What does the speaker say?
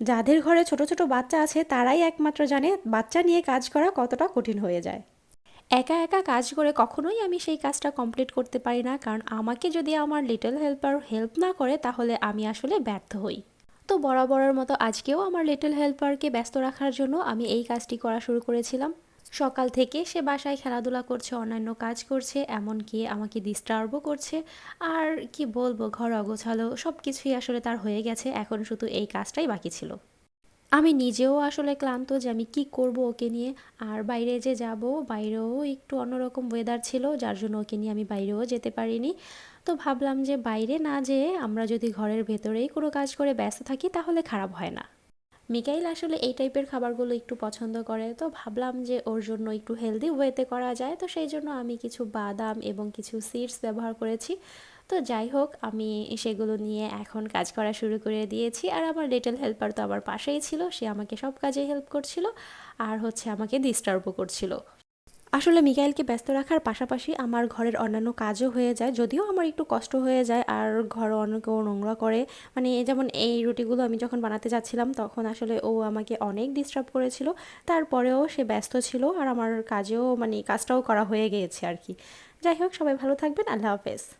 যাদের ঘরে ছোট ছোট বাচ্চা আছে, তারাই একমাত্র জানে বাচ্চা নিয়ে কাজ করা কতটা কঠিন হয়ে যায়। একা একা কাজ করে কখনোই আমি সেই কাজটা কমপ্লিট করতে পারি না, কারণ আমাকে যদি আমার লিটল হেল্পার হেল্প না করে, তাহলে আমি আসলে ব্যর্থ হই। তো বরাবরের মতো আজকেও আমার লিটল হেল্পারকে ব্যস্ত রাখার জন্য আমি এই কাজটি করা শুরু করেছিলাম। সকাল থেকে সে বাসায় খেলাধুলা করছে, অন্যান্য কাজ করছে, এমনকি আমাকে ডিস্টার্বও করছে। আর কি বলব, ঘর অগোছালো সব কিছুই আসলে তার হয়ে গেছে, এখন শুধু এই কাজটাই বাকি ছিল। আমি নিজেও আসলে ক্লান্ত যে আমি কি করব ওকে নিয়ে, আর বাইরে যে যাব, বাইরেও একটু অন্যরকম ওয়েদার ছিল, যার জন্য ওকে নিয়ে আমি বাইরেও যেতে পারিনি। তো ভাবলাম যে বাইরে না যেয়ে আমরা যদি ঘরের ভেতরেই কোনো কাজ করে ব্যস্ত থাকি, তাহলে খারাপ হয় না। মিকাইল আসলে এই টাইপের খাবারগুলো একটু পছন্দ করে। তো ভাবলাম যে ওর জন্য একটু হেলদি ওয়েতে করা যায়। তো সেই জন্য আমি কিছু বাদাম এবং কিছু সিডস ব্যবহার করেছি। তো যাই হোক, আমি সেগুলো নিয়ে এখন কাজ করা শুরু করে দিয়েছি। আর আমার লিটল হেল্পার তো আমার পাশেই ছিল। সে আমাকে সব কাজে হেল্প করছিল। আর হচ্ছে আমাকে ডিস্টার্বও করছিল। আসলে মিকাইলকে ব্যস্ত রাখার পাশাপাশি আমার ঘরের অন্যান্য কাজও হয়ে যায়, যদিও আমার একটু কষ্ট হয়ে যায় আর ঘর অন্য কেউ নোংরা করে। মানে যেমন এই রুটিগুলো আমি যখন বানাতে যাচ্ছিলাম, তখন আসলে ও আমাকে অনেক ডিস্টার্ব করেছিল। তারপরেও সে ব্যস্ত ছিল আর আমার কাজেও মানে কাজটাও করা হয়ে গিয়েছে আর কি। যাই হোক, সবাই ভালো থাকবেন। আল্লাহ হাফেজ।